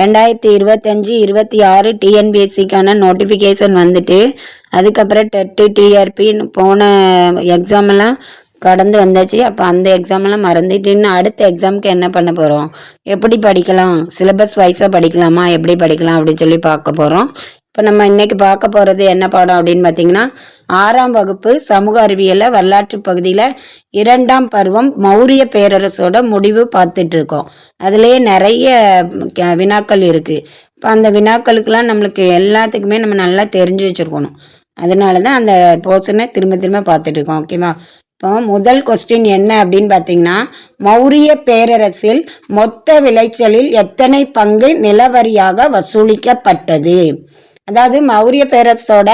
ரெண்டாயிரத்தி இருபத்தஞ்சி இருபத்தி ஆறு டிஎன்பிஎஸ்சிக்கான நோட்டிஃபிகேஷன் வந்துட்டு அதுக்கப்புறம் டெட்டு டிஆர்பின்னு போன எக்ஸாமெல்லாம் கடந்து வந்தாச்சு. அப்போ அந்த எக்ஸாமெல்லாம் மறந்துட்டு இன்னும் அடுத்த எக்ஸாமுக்கு என்ன பண்ண போகிறோம் எப்படி படிக்கலாம்? சிலபஸ் வைஸாக படிக்கலாமா? எப்படி படிக்கலாம்? அப்படின்னு சொல்லி பார்க்க போகிறோம் இப்போ நம்ம இன்னைக்கு பார்க்க போகிறது என்ன பாடம் அப்படின்னு பார்த்தீங்கன்னா ஆறாம் வகுப்பு சமூக அறிவியலில் வரலாற்று பகுதியில் இரண்டாம் பருவம் மௌரிய பேரரசோட முடிவு பார்த்துட்டு இருக்கோம். அதுலேயே நிறைய க- வினாக்கள் இருக்குது இப்போ அந்த வினாக்களுக்கெல்லாம் நம்மளுக்கு எல்லாத்துக்குமே நம்ம நல்லா தெரிஞ்சு வச்சுருக்கணும். அதனால தான் அந்த போர்ஷனை திரும்ப திரும்ப பார்த்துட்டு இருக்கோம். ஓகேவா இப்போ முதல் கொஸ்டின் என்ன அப்படின்னு பார்த்தீங்கன்னா மௌரிய பேரரசில் மொத்த விளைச்சலில் எத்தனை பங்கு நிலவரியாக வசூலிக்கப்பட்டது? அதாவது மௌரிய பேரரசோட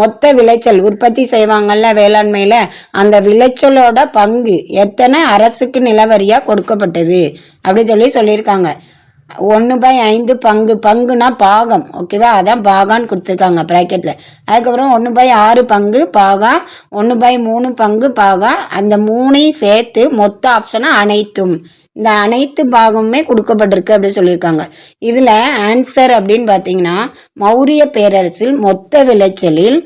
மொத்த விளைச்சல் உற்பத்தி செய்வாங்கல்ல வேளாண்மையில் அந்த விளைச்சலோட பங்கு எத்தனை அரசுக்கு நிலவரியா கொடுக்கப்பட்டது அப்படி சொல்லி சொல்லியிருக்காங்க. ஒன்று பை ஐந்து பங்கு பங்குனா பாகம் ஓகேவா? அதான் பாகான்னு கொடுத்துருக்காங்க ப்ராக்கெட்டில் அதுக்கப்புறம் ஒன்று பை ஆறு பங்கு பாகா ஒன்று பை மூணு பங்கு பாகா அந்த மூணையும் சேர்த்து மொத்த ஆப்ஷனை அனைத்தும் இந்த அனைத்து பாகமுமே கொடுக்கப்பட்டிருக்கு அப்படின்னு சொல்லியிருக்காங்க. இதில் ஆன்சர் அப்படின்னு பார்த்தீங்கன்னா மௌரிய பேரரசில் மொத்த விளைச்சலில்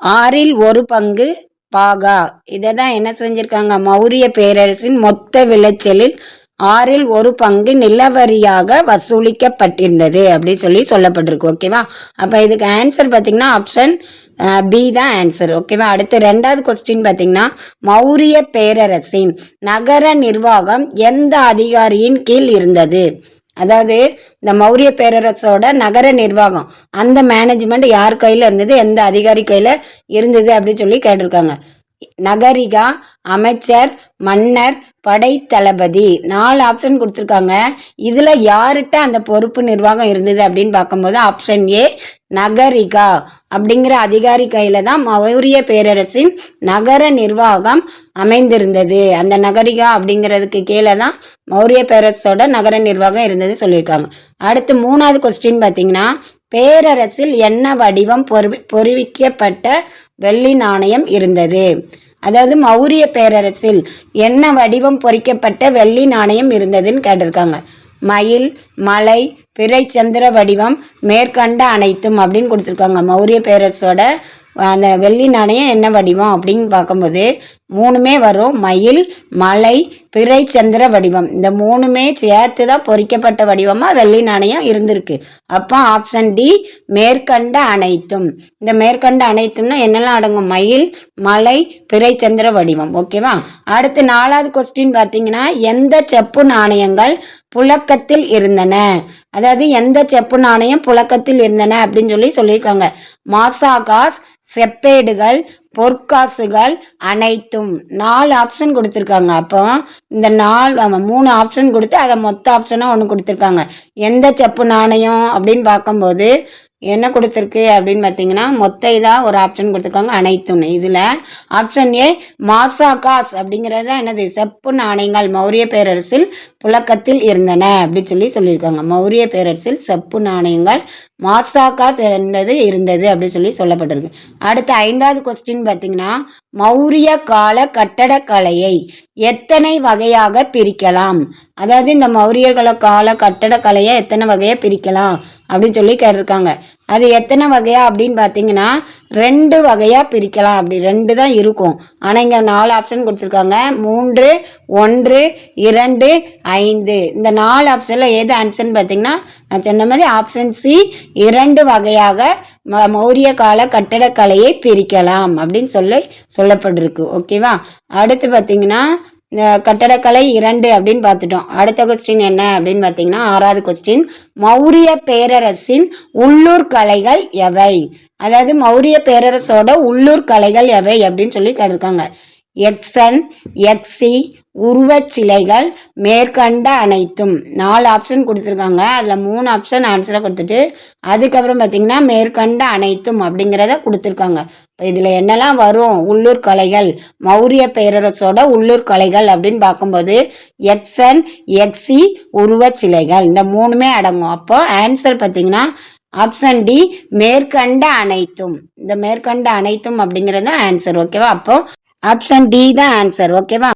ஆறில் ஒரு பங்கு பாகா. இதை தான் என்ன செஞ்சுருக்காங்க? மௌரிய பேரரசின் மொத்த விளைச்சலில் ஆறில் ஒரு பங்கு நிலவரியாக வசூலிக்கப்பட்டிருந்தது அப்படின்னு சொல்லி சொல்லப்பட்டிருக்கு ஓகேவா அப்போ இதுக்கு ஆன்சர் பார்த்தீங்கன்னா ஆப்ஷன் பி தான் ஆன்சர் ஓகேவா அடுத்து ரெண்டாவது கொஸ்டின் பார்த்தீங்கன்னா மௌரிய பேரரசின் நகர நிர்வாகம் எந்த அதிகாரியின் கீழ் இருந்தது? அதாவது இந்த மௌரிய பேரரசோட நகர நிர்வாகம் அந்த மேனேஜ்மெண்ட் யார் கையில் இருந்தது எந்த அதிகாரி கையில் இருந்தது அப்படின்னு சொல்லி கேட்டிருக்காங்க. நகரிகா அமைச்சர் மன்னர் படைத்தளபதி. நாலு ஆப்ஷன் கொடுத்துருக்காங்க. இதில் யார்கிட்ட அந்த பொறுப்பு நிர்வாகம் இருந்தது அப்படின்னு பார்க்கும்போது ஆப்ஷன் ஏ நகரிகா அப்படிங்கிற அதிகாரி கையில் தான் மௌரிய பேரரசின் நகர நிர்வாகம் அமைந்திருந்தது. அந்த நகரிகா அப்படிங்கிறதுக்கு கீழே தான் மௌரிய பேரரசோட நகர நிர்வாகம் இருந்தது சொல்லியிருக்காங்க. அடுத்து மூணாவது கொஸ்டின் பார்த்தீங்கன்னா பேரரசில் என்ன வடிவம் பொறு பொறிவிக்கப்பட்ட வெள்ளி நாணயம் இருந்தது? அதாவது மௌரிய பேரரசில் என்ன வடிவம் பொறிக்கப்பட்ட வெள்ளி நாணயம் இருந்ததுன்னு கேட்டிருக்காங்க. மயில் மலை பிறை சந்திர வடிவம் மேற்கண்ட அனைத்தும் அப்படின்னு கொடுத்துருக்காங்க. மௌரிய பேரரசோட அந்த வெள்ளி நாணயம் என்ன வடிவம் அப்படின்னு பார்க்கும்போது மூணுமே வரும். மயில் மலை பிறை சந்திர வடிவம். இந்த மூணுமே சேர்த்து தான் பொறிக்கப்பட்ட வடிவமாக வெள்ளி நாணயம் இருந்திருக்கு. அப்போ ஆப்ஷன் டி மேற்கண்ட அனைத்தும். இந்த மேற்கண்ட அனைத்தும்னா என்னெல்லாம் அடங்கும்? மயில் மலை பிறை சந்திர வடிவம். ஓகேவா அடுத்து நாலாவது கொஸ்டின் பார்த்தீங்கன்னா எந்த செப்பு நாணயங்கள் புழக்கத்தில் இருந்தன? அதாவது எந்த செப்பு நாணயம் புழக்கத்தில் இருந்தன அப்படின்னு சொல்லி சொல்லியிருக்காங்க. மாசாகாஸ் செப்பேடுகள் பொற்காசுகள் அனைத்தும். நாலு ஆப்ஷன் கொடுத்துருக்காங்க. அப்போ இந்த நாலு மூணு ஆப்ஷன் கொடுத்து அதை மொத்த ஆப்ஷனாக ஒன்று கொடுத்துருக்காங்க. எந்த செப்பு நாணயம் அப்படின்னு பார்க்கும்போது என்ன கொடுத்துருக்கு அப்படின்னு பார்த்தீங்கன்னா மொத்த இதாக ஒரு ஆப்ஷன் கொடுத்துருக்காங்க அனைத்தும் இதில் ஆப்ஷன் ஏ மாசாகாஸ் அப்படிங்கிறது தான் என்னது? செப்பு நாணயங்கள் மௌரிய பேரரசில் புழக்கத்தில் இருந்தன அப்படின்னு சொல்லி சொல்லியிருக்காங்க. மௌரிய பேரரசில் செப்பு நாணயங்கள் மாசாகாஸ் என்பது இருந்தது அப்படின்னு சொல்லி சொல்லப்பட்டிருக்கு. அடுத்த ஐந்தாவது கொஸ்டின் பார்த்தீங்கன்னா மௌரிய கால கட்டடக்கலையை எத்தனை வகையாக பிரிக்கலாம்? அதாவது இந்த மௌரியர்கள கால கட்டடக்கலையை எத்தனை வகையாக பிரிக்கலாம்? அப்படின்னு சொல்லி கேட்டிருக்காங்க. அது எத்தனை வகையா அப்படின்னு பார்த்தீங்கன்னா ரெண்டு வகையாக பிரிக்கலாம். அப்படி ரெண்டு தான் இருக்கும். ஆனால் இங்கே நாலு ஆப்ஷன் கொடுத்துருக்காங்க. மூன்று ஒன்று இரண்டு ஐந்து. இந்த நாலு ஆப்ஷனில் எது ஆன்சர்னு பார்த்தீங்கன்னா நான் சொன்ன மாதிரி ஆப்ஷன் சி இரண்டு வகையாக ம- மௌரிய கால கட்டடக்கலையை பிரிக்கலாம் அப்படின்னு சொல்லி சொல்லப்பட்டிருக்கு. ஓகேவா அடுத்து பார்த்தீங்கன்னா இந்த கட்டடக்கலை இரண்டு அப்படின்னு பார்த்துட்டோம். அடுத்த கொஸ்டின் என்ன அப்படின்னு பார்த்தீங்கன்னா ஆறாவது கொஸ்டின் மௌரிய பேரரசின் உள்ளூர் கலைகள் எவை? அதாவது மௌரிய பேரரசோட உள்ளூர் கலைகள் எவை அப்படின்னு சொல்லி கேட்டிருக்காங்க. எக்ஸன் எக்ஸி உருவச் சிலைகள் மேற்கண்ட அனைத்தும். நாலு ஆப்ஷன் கொடுத்துருக்காங்க. அதில் மூணு ஆப்ஷன் ஆன்சரை கொடுத்துட்டு அதுக்கப்புறம் பார்த்தீங்கன்னா மேற்கண்ட அனைத்தும் அப்படிங்கிறத கொடுத்துருக்காங்க. இப்போ இதில் என்னெல்லாம் வரும்? உள்ளூர் கலைகள். மௌரிய பேரரசோட உள்ளூர் கலைகள் அப்படின்னு பார்க்கும்போது எக்ஸன் எக்ஸி உருவச் சிலைகள். இந்த மூணுமே அடங்கும். அப்போ ஆன்சர் பார்த்திங்கன்னா ஆப்ஷன் டி மேற்கண்ட அனைத்தும். இந்த மேற்கண்ட அனைத்தும் அப்படிங்கிறது தான் ஆன்சர் ஓகேவா அப்போ ஆப்ஷன் டி தான் ஆன்சர் ஓகேவா